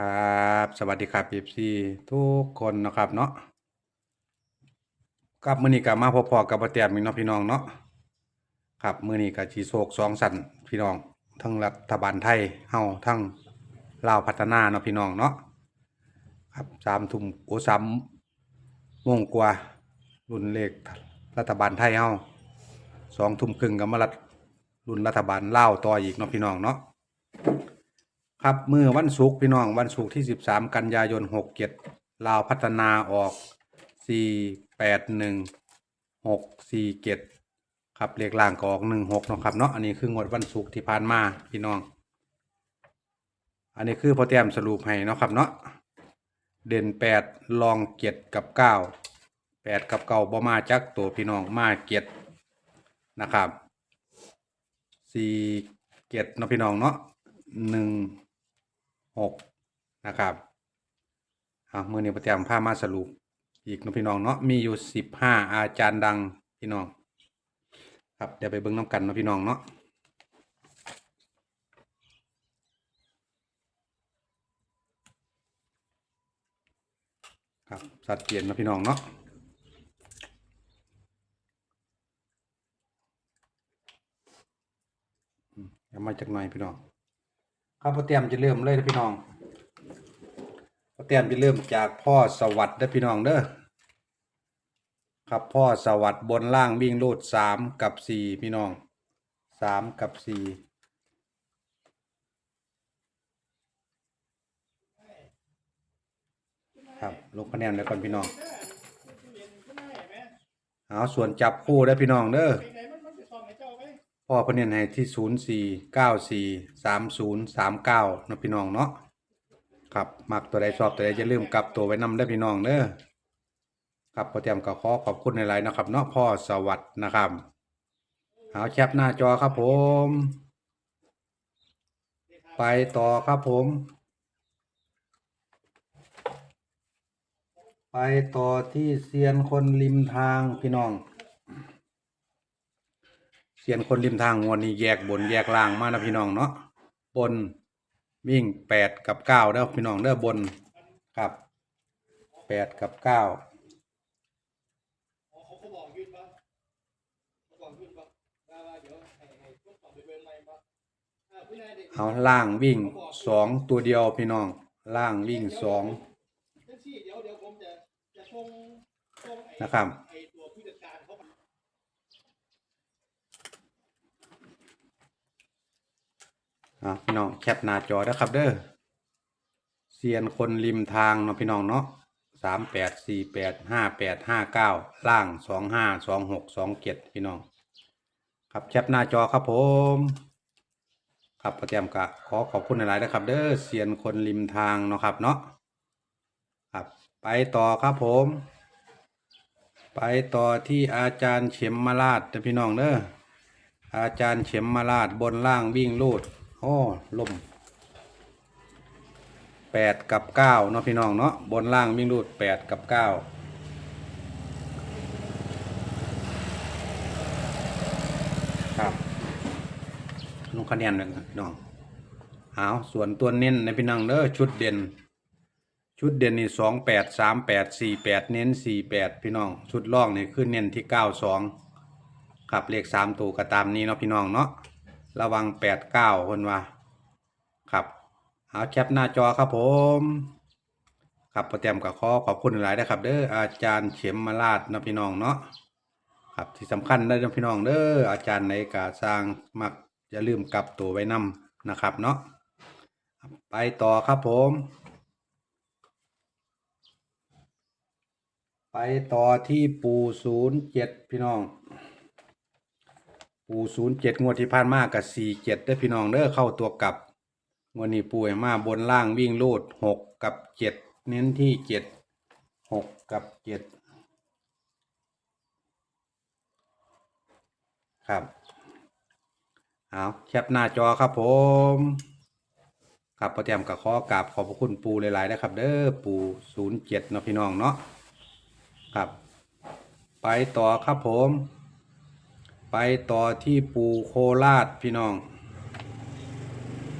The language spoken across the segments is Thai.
ครับ สวัสดีครับ FC ทุกคนนะครับเนาะครับมือนี้ก็มาพบพอกับบ่แต้มอีกเนาะพี่น้องเนาะครับมือนี้ก็สิโศกสองสันพี่น้อง ทั้งรัฐบาลไทยเฮาทั้งลาวพัฒนาเนาะพี่น้องเนาะครับ3ทุ่มโอ้3โมงกว่ารุ่นเลขรัฐบาลไทยเฮา2ทุ่มครึ่งก็มารัฐรุ่นรัฐบาลลาวต่ออีกเนาะพี่น้องเนาะ ครับมือวันศุกร์พี่น้องวันศุกร์ที่ 13 กันยายน 67ลาวพัฒนาออก 481 647 ครับเลขล่างก็ออก16เนาะครับเนาะอันนี้คืองวดวันศุกร์ที่ผ่านมาพี่น้อง อันนี้คือพอแต้มสรุปให้เนาะครับเนาะเด่น 8 ลองเจ็ดกับ 9 8 กับเก้าบ่มาจักตัวพี่น้องมาเจ็ดนะครับสี่เจ็ดเนาะพี่น้องเนาะหนึ่ง หกนะครับเอามือนี้ประจำผ้ามาสรุปอีกเนาะพี่น้องเนาะมีอยู่สิบห้าอาจารย์ดังพี่น้อง ครับเดี๋ยวไปเบิ้งน้ำกันเนาะพี่น้องเนาะครับสัดเปลี่ยนเนาะพี่น้องเนาะมเดี๋ยวมาจากหน่อยพี่น้อง ครับพ่อเตรียมจะเริ่มเลยนะพี่น้องพ่อเตรียมจะเริ่มจากพ่อสวัสดิ์นะพี่น้องเด้อครับพ่อสวัสดิ์บนล่างวิ่งรูดสามกับสี่พี่น้องสามกับสี่ครับลงคะแนนแล้วก่อนพี่น้องเอาส่วนจับคู่ได้พี่น้องเด้อ พ่อเพนเนียนให้ที่ศูนย์สี่เก้าสี่สามศูนย์สามเก้านะพี่น้องเนาะครับมักตัวใดชอบตัวใดจะลืมกลับตัวไว้นำได้พี่น้องเด้อครับพอเตรียมก็ขอขอบคุณในไลน์นะครับเนาะพ่อสวัสดนะครับเอาแคปหน้าจอครับผม ไปต่อครับผม ไปต่อที่เซียนคนริมทางพี่น้อง เสียนคนริมทางงวดนี้แยกบนแยกล่างมานะพี่น้องเนาะบนวิ่งแปดกับเก้าเด้อพี่น้องเด้อบนครับแปดกับเก้าเอาล่างวิ่งสองตัวเดียวพี่น้อง ล่างวิ่งสองนะครับ อะพี่น้องแคปหน้าจอนะครับเด้อเซียนคนริมทางเนาะพี่น้องเนาะสามแปดสี่แปดห้าแปดห้าเก้าล่างสองห้าสองหกสองเจ็ดพี่น้อง ครับแคปหน้าจอครับผม ครับประเตรียมกะขอขอบคุณหลายๆนะครับ เด้อเซียนคนริมทางเนาะครับเนาะครับไปต่อครับผม ไปต่อที่อาจารย์เข็มมาลาดนะพี่น้องเด้ออาจารย์เข็มมาลาดบนล่างวิ่งลูด โอ้ลมแปดกับเก้าเนาะพี่น้องเนาะบนล่างวิ่งลูดแปดกับเก้าครับลงคะแนนเลยพี่น้องเอาส่วนตัวเน้นในพี่น้องเด้อชุดเด่น ชุดเด่นนี่สองแปดสามแปดสี่แปดเน้นสี่แปดพี่น้อง ชุดล่องนี่ขึ้นเน้นที่เก้าสองครับเลขสามตัวก็ตามนี้เนาะพี่น้องเนาะ ระวังแปดเก้าคนว่าครับเอาแคปหน้าจอครับผมครับโปรแกรมกับขอขอบคุณหลายนะครับ เด้ออาจารย์เข็มมาลาดนะพี่น้องเนาะครับที่สำคัญได้นะพี่น้องเด้ออาจารย์ในกาสร้างมักอย่าลืมกลับตัวไว้นำนะครับเนาะไปต่อครับผม ไปต่อที่ปูศูนย์เจ็ดพี่น้อง ปูศูนย์เจ็ดงวดที่ผ่านมากับสี่เจ็ดได้พี่น้องเด้อเข้าตัวกลับงวดนี้ปูให้มาบนล่างวิ่งลูดหกกับเจ็ดเน้นที่เจ็ดหกกับเจ็ดครับเอาแคปหน้าจอครับผมครับประเตรียมกับข้อกราบขอบพระคุณปูหลายๆนะครับ เด้อปูศูนย์เจ็ดเนาะพี่น้องเนาะครับ ไปต่อครับผม ไปต่อที่ปูโคราชพี่น้อง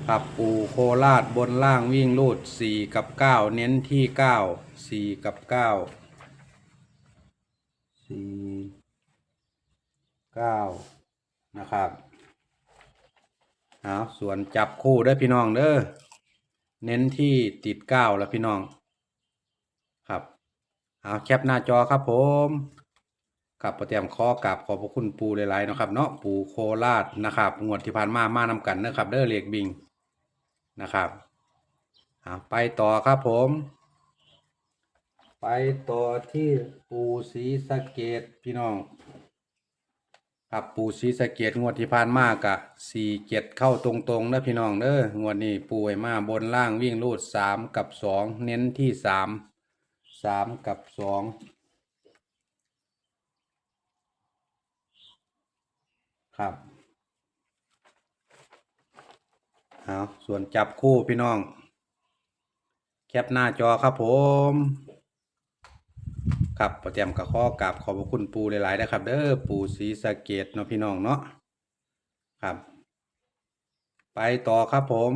ครับปูโคราชบนล่างวิ่งรูดสี่กับเก้าเน้นที่เก้าสี่กับเก้าสี่เก้านะครับเอาส่วนจับคู่เด้พี่น้องเด้อเน้นที่ติดเก้าแล้วพี่น้อง ครับเอาแคปหน้าจอครับผม กับประเตรียมข้อกับขอบพระคุณปูหลายๆเนาะครับเนาะปูโคราชนะครับงวดที่ผ่านมามานำกันนะครับ เด้อเรียกบิงนะครับเอาไปต่อครับผม ไปต่อที่ปูศรีสะเกดพี่น้อง ครับปูศรีสะเกดงวดที่ผ่านมากะสี่เจ็ดเข้าตรงๆนะพี่น้องเด้องวดนี้ปูให้มาบนล่างวิ่งรูดสามกับสองเน้นที่สามสามกับสอง ครับเอาส่วนจับคู่พี่น้อง แคปหน้าจอครับผมครับประเตรียมกับข้อกราบขอบพระคุณปูหลายๆนะครับเด้อปูศรีสะเกดเนาะพี่น้องเนาะครับ ไปต่อครับผม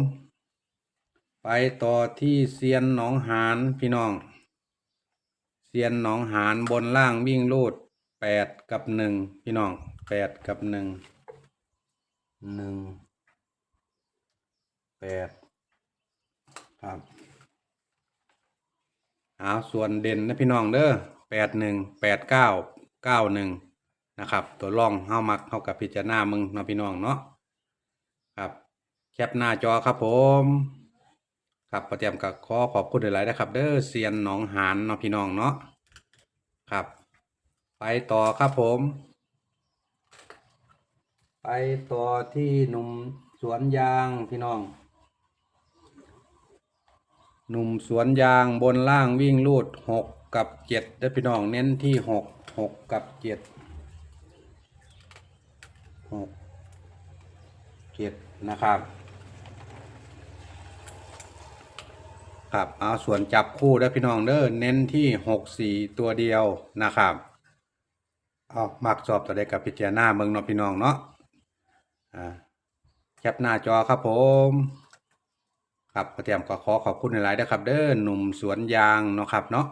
ไปต่อที่เซียนหนองหานพี่น้องเซียนหนองหานบนล่างวิ่งรูดแปดกับหนึ่งพี่น้องแปดกับหนึ่ง หนึ่งแปดครับเอาส่วนเด่นนะพี่น้องเด้อแปดหนึ่งแปดเก้าเก้าหนึ่งนะครับ ตัวร่องเฮามักเฮากับพิจารณามึงนะพี่น้องเนาะครับ แคปหน้าจอครับผมครับประเตรียมกับขอขอบคุณหลายๆนะครับ เด้อเซียนหนองหานเนาะพี่น้องเนาะครับ ไปต่อครับผม ไปต่อที่หนุ่มสวนยางพี่น้อง หนุ่มสวนยางบนล่างวิ่งลูดหกกับเจ็ดได้พี่น้องเน้นที่หกหกกับเจ็ดหกเจ็ดนะครับ ครับเอาส่วนจับคู่ได้พี่น้องเด้อเน้นที่หกสี่ตัวเดียวนะครับเอามักสอบตัวใดกับพิจารณาเมืองเนาะพี่น้องเนาะ แคปหน้าจอครับผม ครับก็เตรียมก็ขอขอบคุณหลายๆนะครับ เด้อหนุ่มสวนยางเนาะครับเนาะ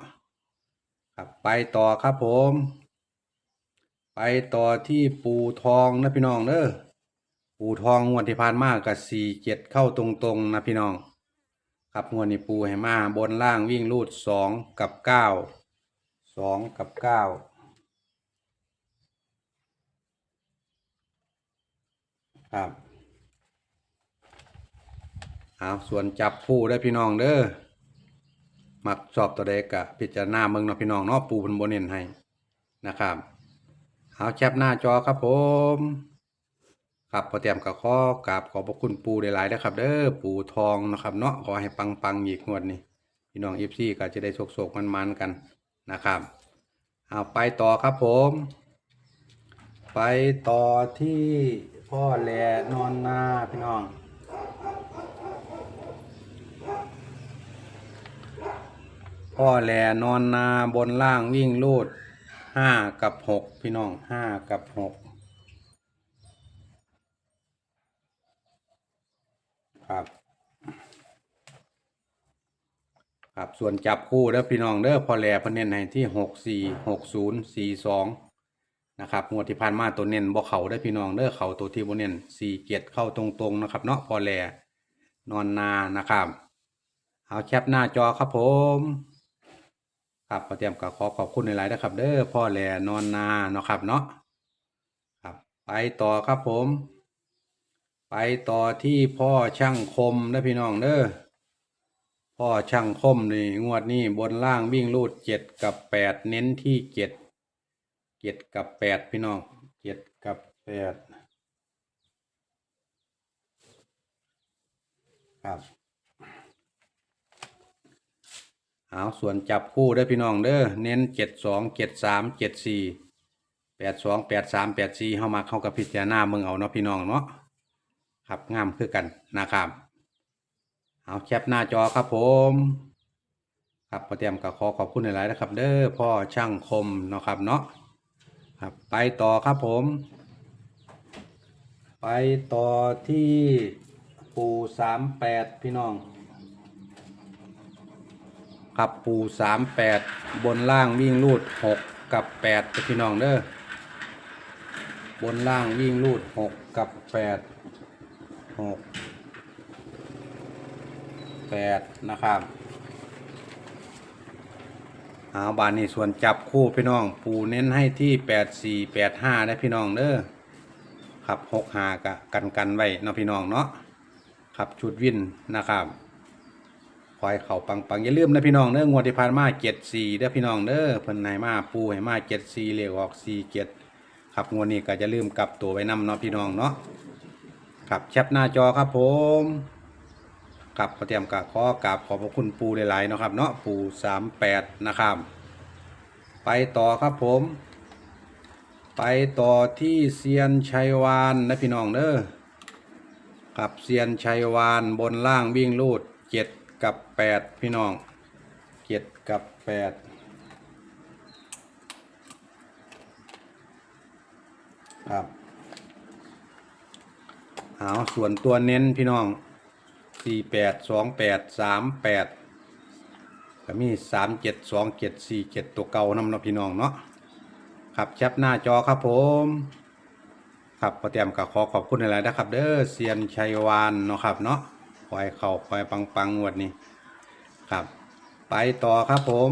ครับไปต่อครับผม ไปต่อที่ปูทองนะพี่น้องเด้อปูทองงวดที่ผ่านมากับสี่เจ็ดเข้าตรงๆนะพี่น้อง ครับงวดนี้ปูให้มาบนล่างวิ่งรูดสองกับเก้าสองกับเก้า ครับเอาส่วนจับผู้ได้พี่น้องเด้อมักชอบตัวใดกะพิจารณาเมืองเนาะพี่น้องเนาะปูพิ่นบ่เน้นให้นะครับเอาแคปหน้าจอครับผมครับพอเตรียมกับข้อกราบขอบพระคุณปูหลายๆนะครับ เด้อปูทองนะครับเนาะขอให้ปังๆอีกงวดนี้พี่น้อง FC ก็จะได้โศกๆมันๆกันนะครับเอาไปต่อครับผม ไปต่อที่ พ่อแหลนอนนาพี่น้องพ่อแหลนอนนาบนล่างวิ่งลูดห้ากับหกพี่น้องห้ากับหกครับครับส่วนจับคู่เด้อพี่น้องเด้อพอแหลพเน้นให้ที่หกสี่หกศูนย์สี่สอง นะครับงวดที่ผ่านมาตัวเน้นบ่เขาได้พี่น้องเด้อเขาตัวที่บ่เน้นสี่เจ็ดเข้าตรงๆนะครับเนาะพอแหลนอนนานะครับ เอาแคปหน้าจอครับผม ครับขอเตรียมกับขอขอบคุณในไลน์นะครับ เด้อพ่อแหลนอนนาเนาะครับเนาะครับ ไปต่อครับผม ไปต่อที่พ่อช่างคมนะพี่น้องเด้อพ่อช่างคมนี่งวดนี้บนล่างวิ่งรูดเจ็ดกับแปดเน้นที่เจ็ด เจ็ดกับแปดพี่น้องเจ็ดกับแปดครับเอาส่วนจับคู่เด้พี่น้องเด้อเน้นเจ็ดสองเจ็ดสามเจ็ดสี่แปดสองแปดสามแปดสี่เข้ามาเข้ากับพิจารณาเมืองเอาเนาะพี่น้องเนาะครับงามคือกันนะครับเอาแคปหน้าจอครับผมครับพอเตรียมกับขอขอบคุณหลายๆนะครับ เด้อพ่อช่างคมเนาะครับเนาะ ครับไปต่อครับผม ไปต่อที่ปูสามแปดพี่น้องครับปูสามแปดบนล่างวิ่งรูดหกกับแปดพี่น้องเด้อบนล่างวิ่งรูดหกกับแปดหกแปดนะครับ เอาบานนี้ส่วนจับคู่พี่น้อง ปูเน้นให้ที่แปดสี่แปดห้าได้พี่น้องเด้อครับหกหากะกันกันไว้เนาะพี่น้องเนาะครับชุดวินนะครับคอยเข่าปังปังอย่าลืมนะพี่น้องเด้องวดที่ผ่านมาเจ็ดสี่เด้อพี่น้องเด้อเพิ่นให้มาปูให้มาเจ็ดสี่เลขออกสี่เจ็ดครับงวดนี้ก็จะลืมกลับตัวไว้นำเนาะพี่น้องเนาะครับแคปหน้าจอครับผม กับขอเตรียมกับขอกราบขอบพระคุณปูหลายๆนะครับ เนาะปูสามแปดนะครับ ไปต่อครับผม ไปต่อที่เซียนชัยวานนะพี่น้องเด้อกับเซียนชัยวานบนล่างวิ่งลูดเจ็ดกับแปดพี่น้องเจ็ดกับแปดครับเอาส่วนตัวเน้นพี่น้อง สี่แปดสองแปดสามแปดก็มีสามเจ็ดสองเจ็ดสี่เจ็ดตัวเก่านำเนาะพี่น้องเนาะครับแชปหน้าจอครับผม ครับพอเตรียมกับขอขอบคุณหลายนะครับ เด้อเซียนชัยวานเนาะครับเนาะคอยเข่าคอยปังปังงวดนี้ครับ ไปต่อครับผม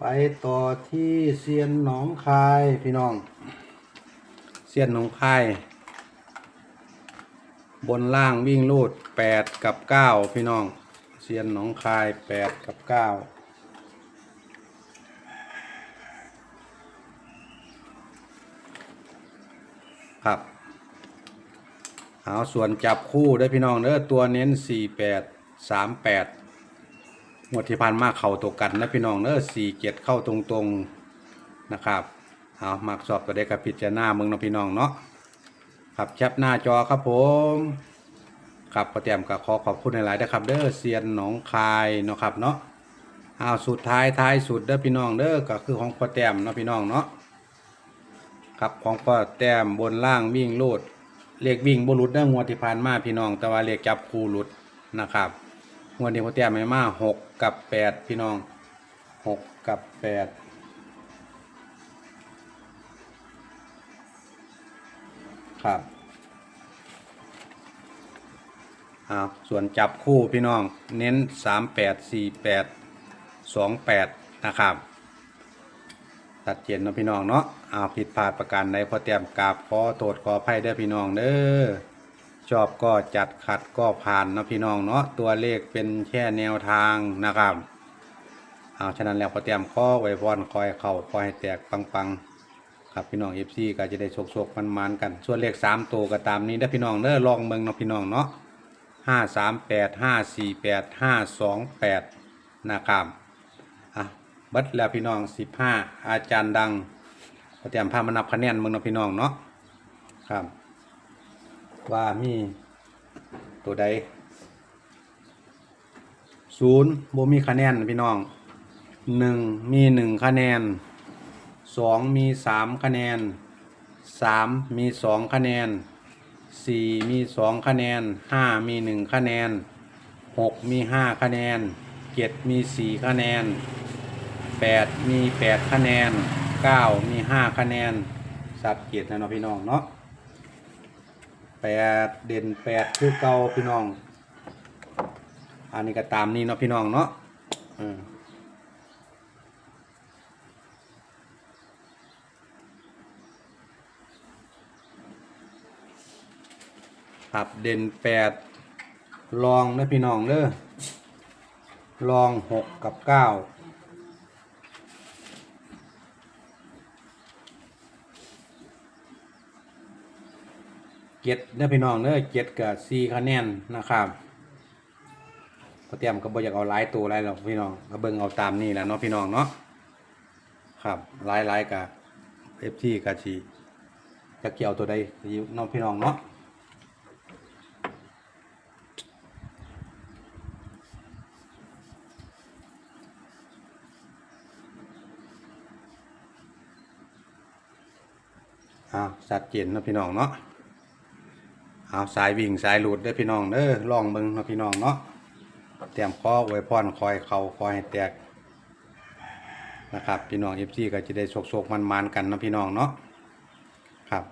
ไปต่อที่เซียนหนองคายพี่น้อง เซียนหนองคาย บนล่างวิ่งลูดแปดกับเก้าพี่น้องเซียนหนองคายแปดกับเก้าครับเอาส่วนจับคู่ได้พี่น้องเด้อตัวเน้น4 8 3 8หมวดที่พันมากเข่าตัวกันนะพี่น้องเด้อ4 7เข้าตรงๆนะครับเอามักสอบตัวได้กับพิจารณาเมืองนะพี่น้องเนาะ ครับแคปหน้าจอครับผมครับประเตรียมกับขอขอบคุณหลายๆนะครับ เด้อเซียนหนองคายเนาะครับเนาะเอาสุดท้ายท้ายสุดเด้อพี่น้องเด้อก็คือของประเตรียมเนาะพี่น้องเนาะครับของพ่อแต้มบนล่างวิ่งโลดเลขวิ่งบรุษได้งวดที่ผ่านมาพี่น้อง แต่ว่าเลขจับคู่หลุดนะครับงวดนี้พ่อแต้มให้มาหกกับแปดพี่น้องหกกับแปด ครับอ้าส่วนจับคู่พี่น้องเน้นสามแปดสี่แปดสองแปดนะครับตัดเจนนะพี่น้องเนาะเอาผิดพลาดประการใดพอเตรียมกราบขอโทษขออภัยเด้อพี่น้องเด้อชอบก็จัดขัดก็ผ่านนะพี่น้องเนาะตัวเลขเป็นแค่แนวทางนะครับเอาฉะนั้นแล้วพอเตรียมข้อไว้พรคอยเข่าคอยแตกปังๆ ครับพี่น้องเอฟซีก็จะได้โชคๆมันๆกัน ส่วนเลขสามตัวก็ตามนี้ได้อพี่น้องเด้อลองเมืองเนาะพี่น้องเนาะห้าสามแปดห้าสี่แปดห้าสองแปดนะครับอะบัดแล้วพี่น้องสิบห้าอาจารย์ดังเตรียมพามานับคะแนนมึงเนาะพี่น้องเนาะครับ ว่ามีตัวใดศูนย์บ่มีคะแนนพี่น้องหนึ่งมีหนึ่งคะแนน สองมีสามคะแนนสามมีสองคะแนนสี่มีสองคะแนนห้ามีหนึ่งคะแนนหกมีห้าคะแนนเจ็ดมีสี่คะแนนแปดมีแปดคะแนนเก้ามีห้าคะแนนสับเกียรตินะเนาะพี่น้องเนาะแปดเด่นแปดคือเก่าพี่น้อง อันนี้ก็ตามนี้เนาะพี่น้องเนาะอืม ครับเด่นแปดลองนะพี่น้องเด้อลองหกกับเก้าเจ็ดเด้อพี่น้องเด้อเจ็ดกับสี่คะแนนนะครับก็เตรียมก็บ่อยากเอาหลายตัวหลายหรอกพี่น้องก็เบิ่งเอาตามนี่แหละเนาะพี่น้องเนาะครับหลายหลายกับเอฟทีกับชีจะเกี่ยวตัวใดอยู่เน้องพี่น้องเนาะ สัดเจนนะพี่น้องเนาะเอาสายวิ่งสายหลุดเด้พี่น้องเด้อลองเบิ่งนะพี่น้องเนาะเตรียมข้ออวยพรคอยเข่าคอยให้แตกนะครับพี่น้องเอฟซีก็จะได้โศกๆมันๆกันนะพี่น้องเนาะครับ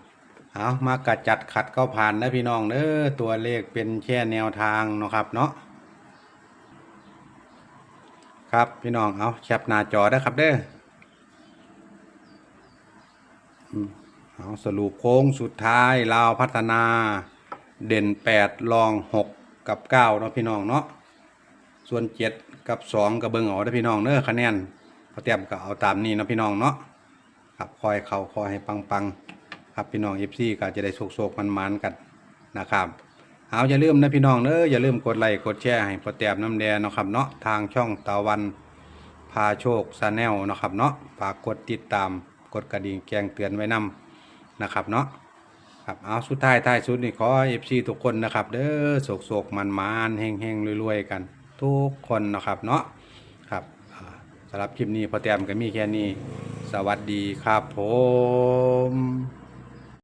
เอามากระจัดขัดก็ผ่านนะพี่น้องเด้อตัวเลขเป็นแค่แนวทางนะครับเนาะครับพี่น้องเอาแคปหน้าจอได้ครับเด้อ เอาสรุปโค้งสุดท้ายลาวพัฒนาเด่น8รอง6กับ9เนาะพี่น้องเนาะส่วน7กับ2กับเบิงเอาเด้พี่น้องเน้อคะแนนพอเตรียมก็เอาตามนี้เนาะพี่น้องเนาะครับคอยเขาคอยให้ปังๆครับพี่น้อง FC ก็จะได้โศกๆมันๆกันนะครับเอาอย่าลืมนะพี่น้องเน้ออย่าลืมกดไลค์กดแชร์ให้พอเตรียมน้ำแดงเนาะครับเนาะทางช่องตะวันพาโชคซาแนลนาะครับเนาะฝากกดติดตามกดกระดิ่งแจ้งเตือนไว้นำ นะครับเนาะครับเอาสุดท้ายท้ายสุดนี่ขอเอฟซีทุกคนนะครับเด้อโศกโศกมันมานๆเฮงเฮงรวยๆกัน ทุกคนนะครับเนาะครับสำหรับคลิปนี้พอแต้มก็มีแค่นี้ สวัสดีครับผม